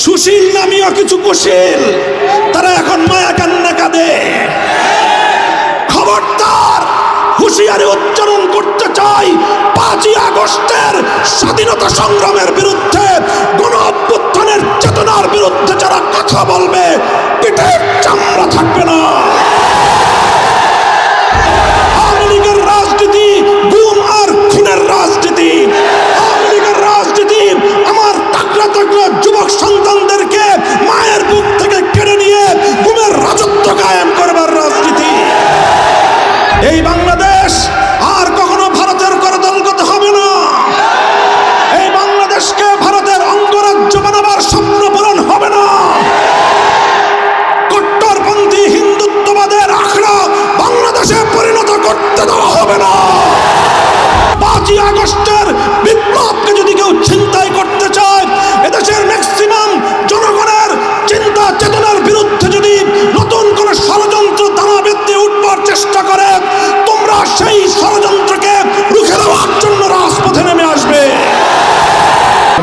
সুশীল নামীয় কিছু কুশীল, তারা এখন মায়া কান্না কাঁদে। খবরদার, হুঁশিয়ারি উচ্চারণ করতে চাই পাঁচই আগস্টের স্বাধীনতা সংগ্রামের বিরুদ্ধে গণ অভ্যুত্থানের চেতনার বিরুদ্ধে যারা কথা বলবে, পিঠের বাংলাদেশ আর কখনো ভারতের করদলগত হবে না। এই বাংলাদেশকে ভারতের অঙ্গরাজ্য বানাবার স্বপ্ন পূরণ হবে না। কট্টরপন্থী হিন্দুত্ববাদের আখড়া বাংলাদেশে পরিণত করতে দেওয়া হবে না। পাঁচই আগস্টের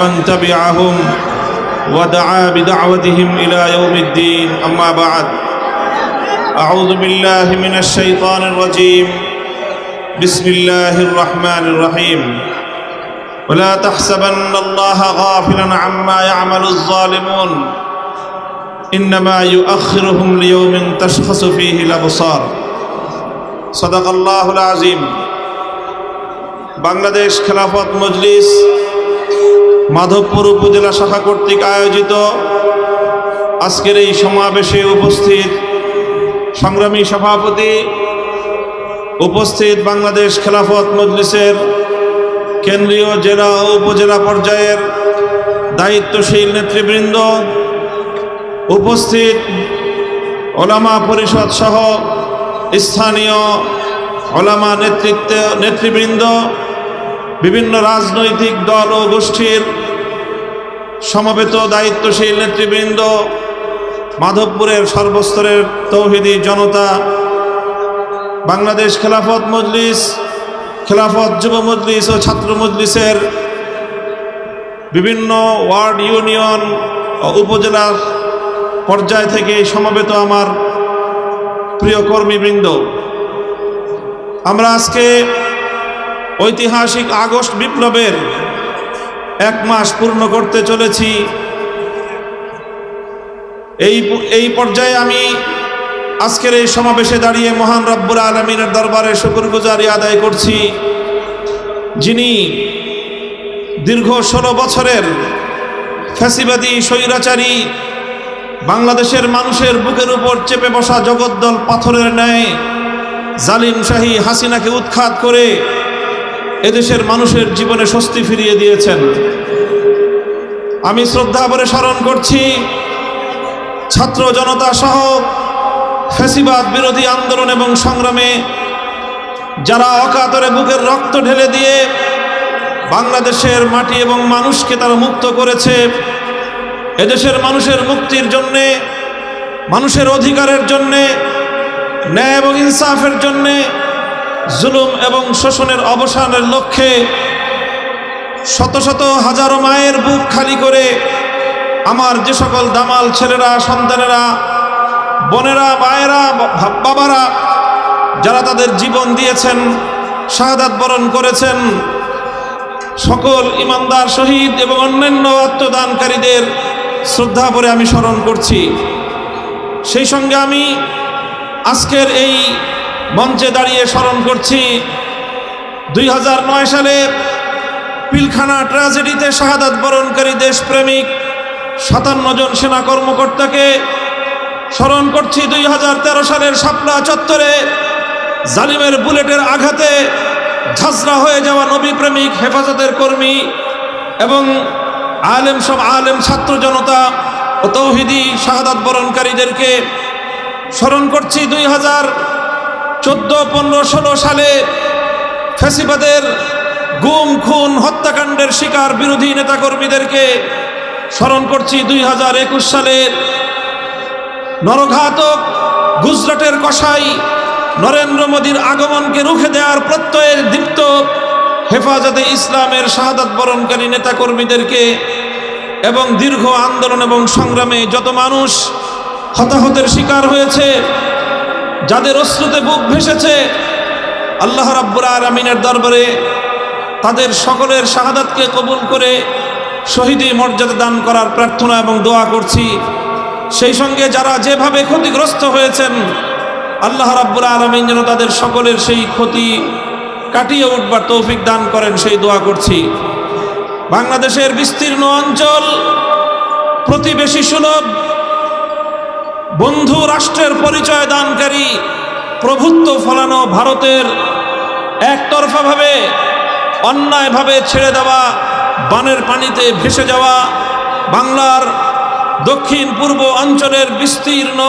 من تبعهم ودعا بدعوتهم إلى يوم الدين أما بعد أعوذ بالله من الشيطان الرجيم بسم الله الرحمن الرحيم ولا تحسبن الله غافلا عما يعمل الظالمون إنما يؤخرهم ليوم تشخص فيه الأبصار صدق الله العظيم বাংলাদেশ খেলাফত মজলিস মাধবপুর উপজেলা শাখা কর্তৃক আয়োজিত আজকের এই সমাবেশে উপস্থিত সংগ্রামী সভাপতি উপস্থিত বাংলাদেশ খেলাফত মজলিসের কেন্দ্রীয় জেলা ও উপজেলা পর্যায়ের দায়িত্বশীল নেতৃবৃন্দ, উপস্থিত ওলামা পরিষদ সহ স্থানীয় ওলামা নেতৃত্ব নেতৃবৃন্দ বিভিন্ন রাজনৈতিক দল ও গোষ্ঠীর সমবেত দায়িত্বশীল নেতৃবৃন্দ, মাধবপুরের সর্বস্তরের তৌহিদি জনতা, বাংলাদেশ খেলাফত মজলিস, খেলাফত যুব মজলিস ও ছাত্র মজলিসের বিভিন্ন ওয়ার্ড ইউনিয়ন ও উপজেলা পর্যায় থেকে সমবেত আমার প্রিয় কর্মীবৃন্দ। আমরা আজকে ঐতিহাসিক আগস্ট বিপ্লবের এক মাস পূর্ণ করতে চলেছি। এই এই পর্যায়ে আমি আজকের এই সমাবেশে দাঁড়িয়ে মহান রব্বুল আলমিনের দরবারে শুকুরগুজারি আদায় করছি। যিনি দীর্ঘ ষোলো বছরের ফ্যাসিবাদী, স্বৈরাচারী, বাংলাদেশের মানুষের বুকের উপর চেপে বসা জগদ্দল পাথরের ন্যায় জালিম শাহী হাসিনাকে উৎখাত করে এদেশের মানুষের জীবনে স্বস্তি ফিরিয়ে দিয়েছেন। আমি শ্রদ্ধা ভরে স্মরণ করছি, ছাত্র জনতা সহ ফেসিবাদ বিরোধী আন্দোলন এবং সংগ্রামে যারা অকাতরে বুকের রক্ত ঢেলে দিয়ে বাংলাদেশের মাটি এবং মানুষকে তারা মুক্ত করেছে, এদেশের মানুষের মুক্তির জন্যে, মানুষের অধিকারের জন্যে, ন্যায় এবং ইনসাফের জন্যে জুলুম এবং শোষণের অবসানের লক্ষ্যে শত শত হাজারো মায়ের বুক খালি করে আমার যে সকল দামাল ছেলেরা, সন্তানেরা, বোনেরা, মায়েরা, বাবারা, যারা তাদের জীবন দিয়েছেন, শাহাদাত বরণ করেছেন, সকল ইমানদার, শহীদ এবং অন্যান্য আত্মদানকারীদের শ্রদ্ধা করে আমি স্মরণ করছি। সেই সঙ্গে আমি আজকের এই মঞ্চে দাঁড়িয়ে স্মরণ করছি, দুই হাজার নয় সালে পিলখানা ট্র্যাজেডিতে শাহাদাত বরণকারী দেশপ্রেমিক সাতান্ন জন সেনা কর্মকর্তাকে স্মরণ করছি, দুই হাজার তেরো সালের শাপলা চত্বরে জালিমের বুলেটের আঘাতে ঝাঁঝরা হয়ে যাওয়া নবী প্রেমিক হেফাজতের কর্মী এবং আলেম সব আলেম ছাত্র জনতা ও তৌহিদি শাহাদাত বরণকারীদেরকে স্মরণ করছি, দুই হাজার চোদ্দ, পনেরো, ষোলো সালে ফ্যাসিবাদের গুম, খুন, হত্যাকাণ্ডের শিকার বিরোধী নেতাকর্মীদেরকে স্মরণ করছি, দুই হাজার একুশ সালের নরঘাতক গুজরাটের কসাই নরেন্দ্র মোদীর আগমনকে রুখে দেওয়ার প্রত্যয়ের দীপ্ত হেফাজতে ইসলামের শাহাদাত বরণকারী নেতাকর্মীদেরকে এবং দীর্ঘ আন্দোলন এবং সংগ্রামে যত মানুষ হতাহতের শিকার হয়েছে যাদের অশ্রুতে বুক ভেসেছে, আল্লাহ রাব্বুর আলমিনের দরবারে তাদের সকলের শাহাদাতকে কবুল করে শহীদি মর্যাদা দান করার প্রার্থনা এবং দোয়া করছি। সেই সঙ্গে যারা যেভাবে ক্ষতিগ্রস্ত হয়েছেন, আল্লাহ রাব্বুল আলমিন যেন তাদের সকলের সেই ক্ষতি কাটিয়ে উঠবার তৌফিক দান করেন, সেই দোয়া করছি। বাংলাদেশের বিস্তীর্ণ অঞ্চল প্রতিবেশী সুলভ বন্ধু রাষ্ট্রের পরিচয় দানকারী প্রভুত্ব ফলানো ভারতের একতরফাভাবে, অন্যায়ভাবে ছেড়ে দেওয়া, বানের পানিতে ভেসে যাওয়া, বাংলার দক্ষিণ পূর্ব অঞ্চলের বিস্তীর্ণ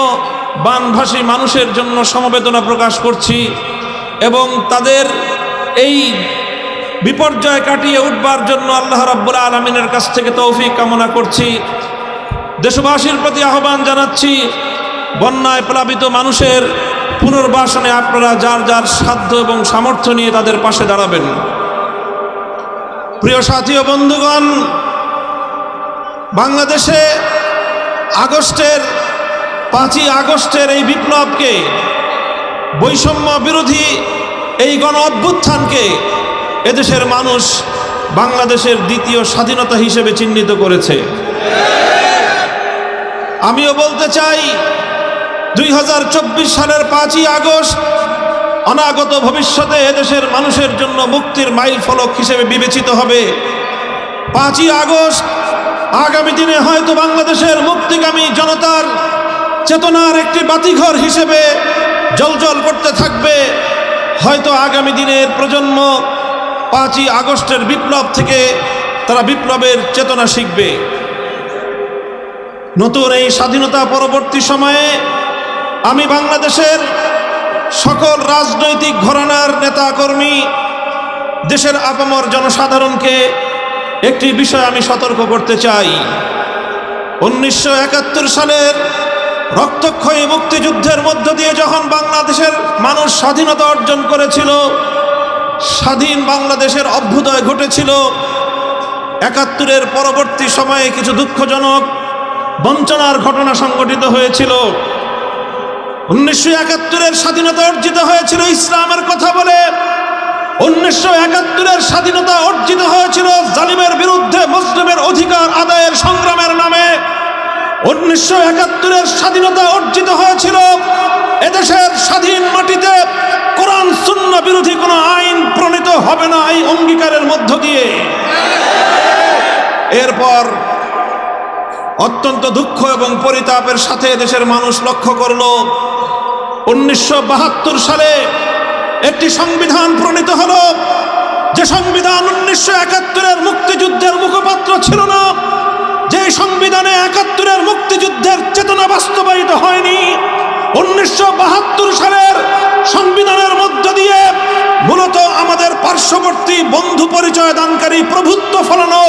বানভাসী মানুষের জন্য সমবেদনা প্রকাশ করছি এবং তাদের এই বিপর্যয় কাটিয়ে উঠবার জন্য আল্লাহ রাব্বুল আলমিনের কাছ থেকে তৌফিক কামনা করছি। দেশবাসীর প্রতি আহ্বান জানাচ্ছি বন্যায় প্লাবিত মানুষের পুনর্বাসনে আপনারা যার যার সাধ্য এবং সামর্থ্য নিয়ে তাদের পাশে দাঁড়াবেন। প্রিয় সাথী ও বন্ধুগণ, বাংলাদেশে আগস্টের পাঁচই আগস্টের এই বিপ্লবকে, বৈষম্য বিরোধী এই গণ অভ্যুত্থানকে এদেশের মানুষ বাংলাদেশের দ্বিতীয় স্বাধীনতা হিসেবে চিহ্নিত করেছে। আমিও বলতে চাই দুই হাজার চব্বিশ সালের পাঁচই আগস্ট, অনাগত ভবিষ্যতে এদেশের মানুষের জন্য মুক্তির মাইল ফলক হিসেবে বিবেচিত হবে। পাঁচই আগস্ট, আগামী দিনে হয়তো বাংলাদেশের মুক্তিগামী জনতার চেতনার একটি বাতিঘর হিসেবে জলজল করতে থাকবে। হয়তো আগামী দিনের প্রজন্ম পাঁচই আগস্টের বিপ্লব থেকে তারা বিপ্লবের চেতনা শিখবে। নতুন এই স্বাধীনতা পরবর্তী সময়ে আমি বাংলাদেশের সকল রাজনৈতিক ঘরানার নেতাকর্মী, দেশের আপামর জনসাধারণকে একটি বিষয় আমি সতর্ক করতে চাই। উনিশশো একাত্তর সালের রক্তক্ষয়ী মুক্তিযুদ্ধের মধ্য দিয়ে যখন বাংলাদেশের মানুষ স্বাধীনতা অর্জন করেছিল, স্বাধীন বাংলাদেশের অভ্যুদয় ঘটেছিল, একাত্তরের পরবর্তী সময়ে কিছু দুঃখজনক বঞ্চনার ঘটনা সংঘটিত হয়েছিল। উনিশশো একাত্তরের স্বাধীনতা অর্জিত হয়েছিল, ইসলামের কথা বলে। উনিশশো একাত্তরের স্বাধীনতা অর্জিত হয়েছিল, জালিমের বিরুদ্ধে মুসলিমের অধিকার আদায়ের সংগ্রামের নামে। উনিশশো একাত্তরের স্বাধীনতা অর্জিত হয়েছিল, এদেশের স্বাধীন মাটিতে কোরআন শূন্য বিরোধী কোনো আইন প্রণীত হবে না এই অঙ্গীকারের মধ্য দিয়ে। এরপর অত্যন্ত দুঃখ এবং পরিতাপের সাথে দেশের মানুষ লক্ষ্য করল উনিশশো বাহাত্তর সালে একটি সংবিধান প্রণীত হল, যে সংবিধান উনিশশো একাত্তরের মুক্তিযুদ্ধের মুখপাত্র ছিল না যে সংবিধানে একাত্তরের মুক্তিযুদ্ধের চেতনা বাস্তবায়িত হয়নি, উনিশশো বাহাত্তর সালের সংবিধানের মধ্য দিয়ে মূলত আমাদের পার্শ্ববর্তী বন্ধু পরিচয় দানকারী প্রভুত্ব ফলানো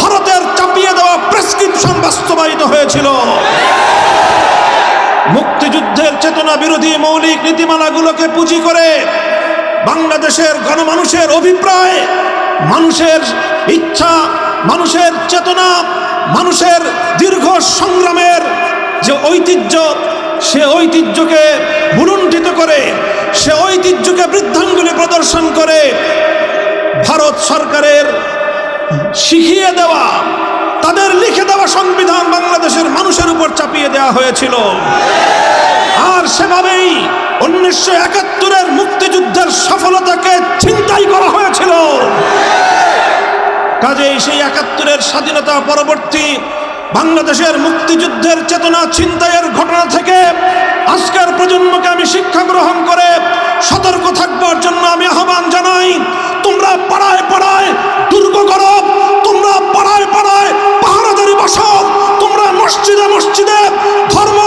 ভারতের চাপিয়ে দেওয়া প্রেসক্রিপশন বাস্তবায়িত হয়েছিল। মুক্তিযুদ্ধের চেতনা বিরোধী মৌলিক নীতিমালাগুলোকে পুঁজি করে বাংলাদেশের গণমানুষের অভিপ্রায়, মানুষের ইচ্ছা, মানুষের চেতনা, মানুষের দীর্ঘ সংগ্রামের যে ঐতিহ্য, সে ঐতিহ্যকে বুলুণ্ঠিত করে, সে ঐতিহ্যকে বৃদ্ধাঙ্গুলি প্রদর্শন করে ভারত সরকারের শিখিয়ে দেওয়া তাদের লিখে দেওয়া সংবিধান বাংলাদেশের মানুষের উপর চাপিয়ে দেওয়া হয়েছিল। আর সেভাবেই উনিশশো একাত্তরের মুক্তিযুদ্ধের সফলতাকে ছিনতাই করা হয়েছিল। কাজেই সেই একাত্তরের স্বাধীনতা পরবর্তী বাংলাদেশের মুক্তিযুদ্ধের চেতনা ছিনতাইয়ের ঘটনা থেকে আজকের প্রজন্মকে আমি শিক্ষা গ্রহণ করে সতর্ক থাকবার জন্য আমি মসজিদে মসজিদে ধর্ম